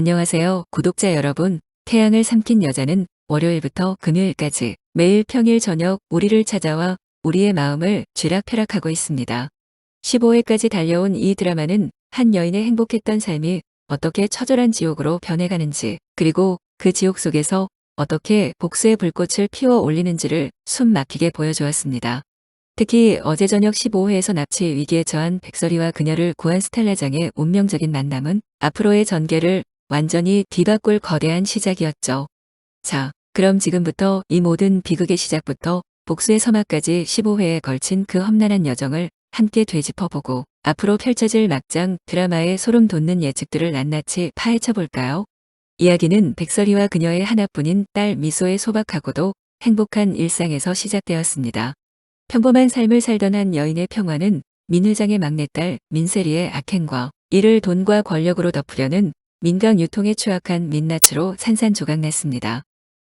안녕하세요, 구독자 여러분. 태양을 삼킨 여자는 월요일부터 금요일까지 매일 평일 저녁 우리를 찾아와 우리의 마음을 쥐락펴락하고 있습니다. 15회까지 달려온 이 드라마는 한 여인의 행복했던 삶이 어떻게 처절한 지옥으로 변해가는지, 그리고 그 지옥 속에서 어떻게 복수의 불꽃을 피워 올리는지를 숨 막히게 보여주었습니다. 특히 어제 저녁 15회에서 납치 위기에 처한 백설이와 그녀를 구한 스텔라장의 운명적인 만남은 앞으로의 전개를 완전히 뒤바꿀 거대한 시작이었죠. 자, 그럼 지금부터 이 모든 비극의 시작부터 복수의 서막까지 15회에 걸친 그 험난한 여정을 함께 되짚어보고 앞으로 펼쳐질 막장 드라마의 소름 돋는 예측들을 낱낱이 파헤쳐 볼까요? 이야기는 백설이와 그녀의 하나뿐인 딸 미소의 소박하고도 행복한 일상에서 시작되었습니다. 평범한 삶을 살던 한 여인의 평화는 민 회장의 막내딸 민세리의 악행과 이를 돈과 권력으로 덮으려는 민강 유통에 추악한 민낯으로 산산조각났습니다.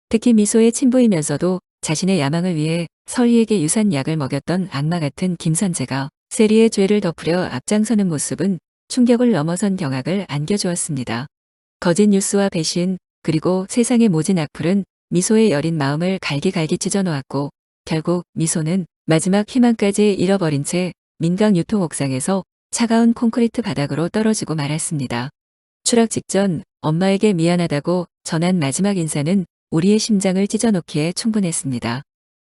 특히 미소의 친부이면서도 자신의 야망을 위해 설희에게 유산약을 먹였던 악마 같은 김선재가 세리의 죄를 덮으려 앞장서는 모습은 충격을 넘어선 경악을 안겨주었습니다. 거짓 뉴스와 배신, 그리고 세상의 모진 악플은 미소의 여린 마음을 갈기갈기 찢어놓았고 결국 미소는 마지막 희망까지 잃어버린 채 민강 유통 옥상에서 차가운 콘크리트 바닥으로 떨어지고 말았습니다. 추락 직전 엄마에게 미안하다고 전한 마지막 인사는 우리의 심장을 찢어놓기에 충분했습니다.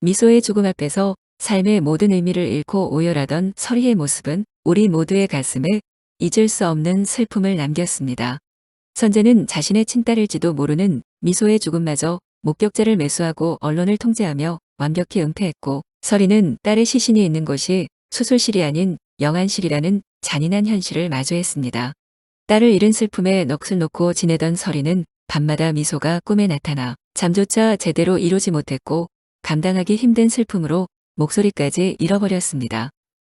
미소의 죽음 앞에서 삶의 모든 의미를 잃고 오열하던 설희의 모습은 우리 모두의 가슴에 잊을 수 없는 슬픔을 남겼습니다. 선재는 자신의 친딸일지도 모르는 미소의 죽음마저 목격자를 매수하고 언론을 통제하며 완벽히 은폐했고 설희는 딸의 시신이 있는 곳이 수술실이 아닌 영안실이라는 잔인한 현실을 마주했습니다. 딸을 잃은 슬픔에 넋을 놓고 지내던 설희는 밤마다 미소가 꿈에 나타나 잠조차 제대로 이루지 못했고 감당하기 힘든 슬픔으로 목소리까지 잃어버렸습니다.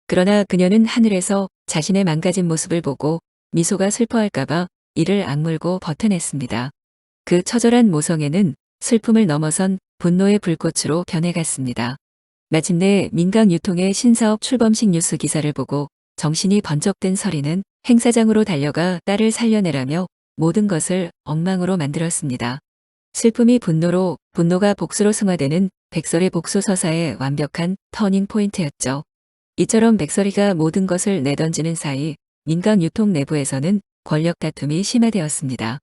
그러나 그녀는 하늘에서 자신의 망가진 모습을 보고 미소가 슬퍼할까봐 이를 악물고 버텨냈습니다. 그 처절한 모성애는 슬픔을 넘어선 분노의 불꽃으로 변해갔습니다. 마침내 민강 유통의 신사업 출범식 뉴스 기사를 보고 정신이 번쩍 든 설이는 행사장으로 달려가 딸을 살려내라며 모든 것을 엉망으로 만들었습니다. 슬픔이 분노로, 분노가 복수로 승화되는 백설의 복수 서사의 완벽한 터닝 포인트였죠. 이처럼 백설이가 모든 것을 내던지는 사이 민강 유통 내부에서는 권력 다툼이 심화되었습니다.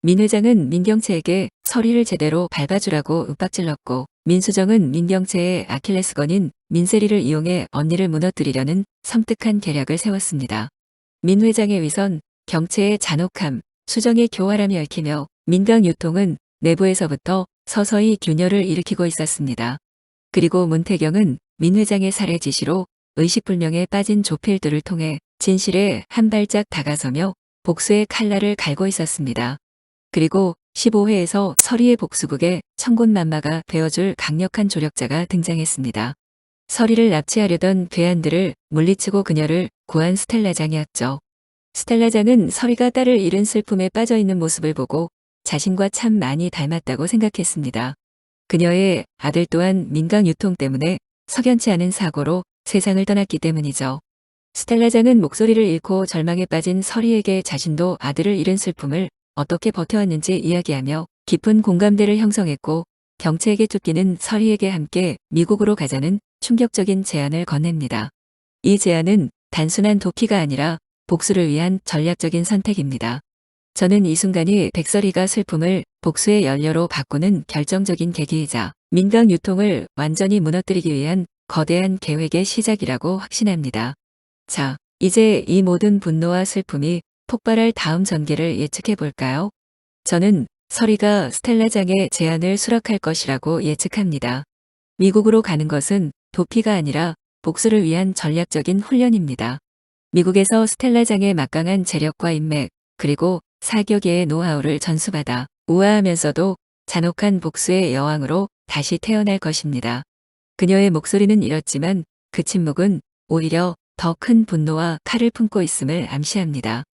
민 회장은 민경채에게 서리를 제대로 밟아주라고 윽박질렀고 민수정은 민경채의 아킬레스건인 민세리를 이용해 언니를 무너뜨리려는 섬뜩한 계략을 세웠습니다. 민 회장의 위선, 경채의 잔혹함, 수정의 교활함이 얽히며 민강 유통은 내부에서부터 서서히 균열을 일으키고 있었습니다. 그리고 문태경은 민 회장의 살해 지시로 의식불명에 빠진 조필들을 통해 진실에 한 발짝 다가서며 복수의 칼날을 갈고 있었습니다. 그리고 15회에서 서리의 복수국에 천군만마가 되어줄 강력한 조력자가 등장했습니다. 서리를 납치하려던 괴한들을 물리치고 그녀를 구한 스텔라장이었죠. 스텔라장은 서리가 딸을 잃은 슬픔에 빠져있는 모습을 보고 자신과 참 많이 닮았다고 생각했습니다. 그녀의 아들 또한 민강 유통 때문에 석연치 않은 사고로 세상을 떠났기 때문이죠. 스텔라장은 목소리를 잃고 절망에 빠진 서리에게 자신도 아들을 잃은 슬픔을 어떻게 버텨왔는지 이야기하며 깊은 공감대를 형성했고 경채에게 쫓기는 서리에게 함께 미국으로 가자는 충격적인 제안을 건넵니다. 이 제안은 단순한 도피가 아니라 복수를 위한 전략적인 선택입니다. 저는 이 순간이 백설이가 슬픔을 복수의 연료로 바꾸는 결정적인 계기이자 민강 유통을 완전히 무너뜨리기 위한 거대한 계획의 시작이라고 확신합니다. 자, 이제 이 모든 분노와 슬픔이 폭발할 다음 전개를 예측해 볼까요? 저는 서리가 스텔라장의 제안을 수락할 것이라고 예측합니다. 미국으로 가는 것은 도피가 아니라 복수를 위한 전략적인 훈련입니다. 미국에서 스텔라장의 막강한 재력과 인맥, 그리고 사격의 노하우를 전수받아 우아하면서도 잔혹한 복수의 여왕으로 다시 태어날 것입니다. 그녀의 목소리는 이렇지만 그 침묵은 오히려 더 큰 분노와 칼을 품고 있음을 암시합니다.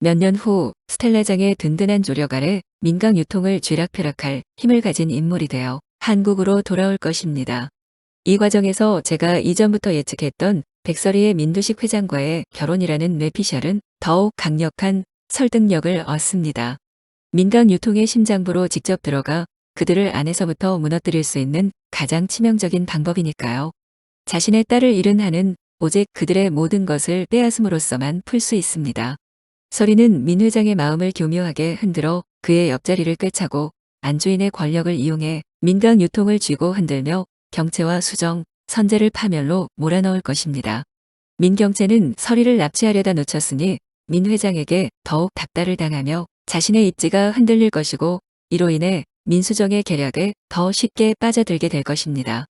몇 년 후 스텔라장의 든든한 조력 아래 민강 유통을 쥐락펴락할 힘을 가진 인물이 되어 한국으로 돌아올 것입니다. 이 과정에서 제가 이전부터 예측했던 백설이의 민두식 회장과의 결혼이라는 뇌피셜은 더욱 강력한 설득력을 얻습니다. 민간 유통의 심장부로 직접 들어가 그들을 안에서부터 무너뜨릴 수 있는 가장 치명적인 방법이니까요. 자신의 딸을 잃은 한은 오직 그들의 모든 것을 빼앗음으로써만 풀 수 있습니다. 서리는 민 회장의 마음을 교묘하게 흔들어 그의 옆자리를 꿰차고 안주인의 권력을 이용해 민간 유통을 쥐고 흔들며 경채와 수정, 선제를 파멸로 몰아넣을 것입니다. 민경채는 서리를 납치하려다 놓쳤으니 민 회장에게 더욱 답달을 당하며 자신의 입지가 흔들릴 것이고 이로 인해 민수정의 계략에 더 쉽게 빠져들게 될 것입니다.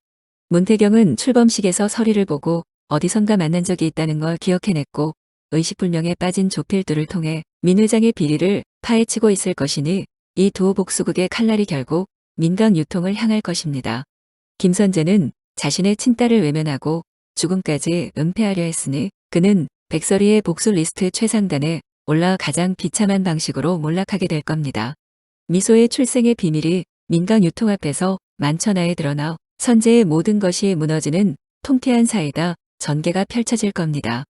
문태경은 출범식에서 서리를 보고 어디선가 만난 적이 있다는 걸 기억해냈고 의식불명에 빠진 조필두를 통해 민 회장의 비리를 파헤치고 있을 것이니 이 두 복수국의 칼날이 결국 민간 유통을 향할 것입니다. 김선재는 자신의 친딸을 외면하고 죽음까지 은폐하려 했으니 그는 백설이의 복수 리스트 최상단에 올라 가장 비참한 방식으로 몰락하게 될 겁니다. 미소의 출생의 비밀이 민간 유통 앞에서 만천하에 드러나 선재의 모든 것이 무너지는 통쾌한 사이다 전개가 펼쳐질 겁니다.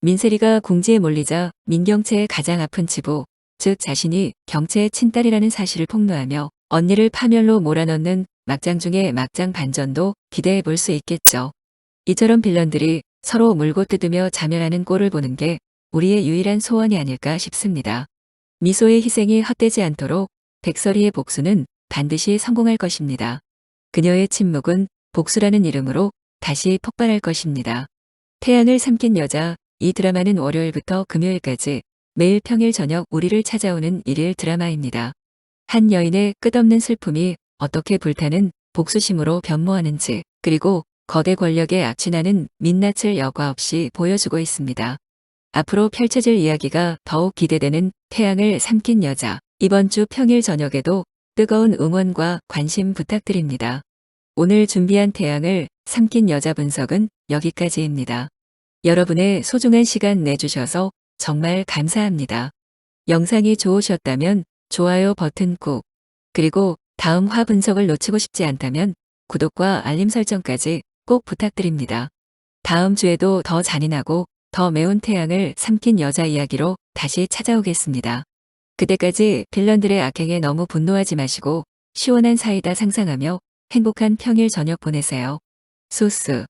민세리가 궁지에 몰리자 민경채의 가장 아픈 치부, 즉 자신이 경채의 친딸이라는 사실을 폭로하며 언니를 파멸로 몰아넣는 막장 중의 막장 반전도 기대해 볼 수 있겠죠. 이처럼 빌런들이 서로 물고 뜯으며 자멸하는 꼴을 보는 게 우리의 유일한 소원이 아닐까 싶습니다. 미소의 희생이 헛되지 않도록 백설이의 복수는 반드시 성공할 것입니다. 그녀의 침묵은 복수라는 이름으로 다시 폭발할 것입니다. 태양을 삼킨 여자, 이 드라마는 월요일부터 금요일까지 매일 평일 저녁 우리를 찾아오는 일일 드라마입니다. 한 여인의 끝없는 슬픔이 어떻게 불타는 복수심으로 변모하는지, 그리고 거대 권력에 악취나는 민낯을 여과 없이 보여주고 있습니다. 앞으로 펼쳐질 이야기가 더욱 기대되는 태양을 삼킨 여자. 이번 주 평일 저녁에도 뜨거운 응원과 관심 부탁드립니다. 오늘 준비한 태양을 삼킨 여자 분석은 여기까지입니다. 여러분의 소중한 시간 내주셔서 정말 감사합니다. 영상이 좋으셨다면 좋아요 버튼 꾹, 그리고 다음 화 분석을 놓치고 싶지 않다면 구독과 알림 설정까지 꼭 부탁드립니다. 다음 주에도 더 잔인하고 더 매운 태양을 삼킨 여자 이야기로 다시 찾아오겠습니다. 그때까지 빌런들의 악행에 너무 분노하지 마시고 시원한 사이다 상상하며 행복한 평일 저녁 보내세요. 소스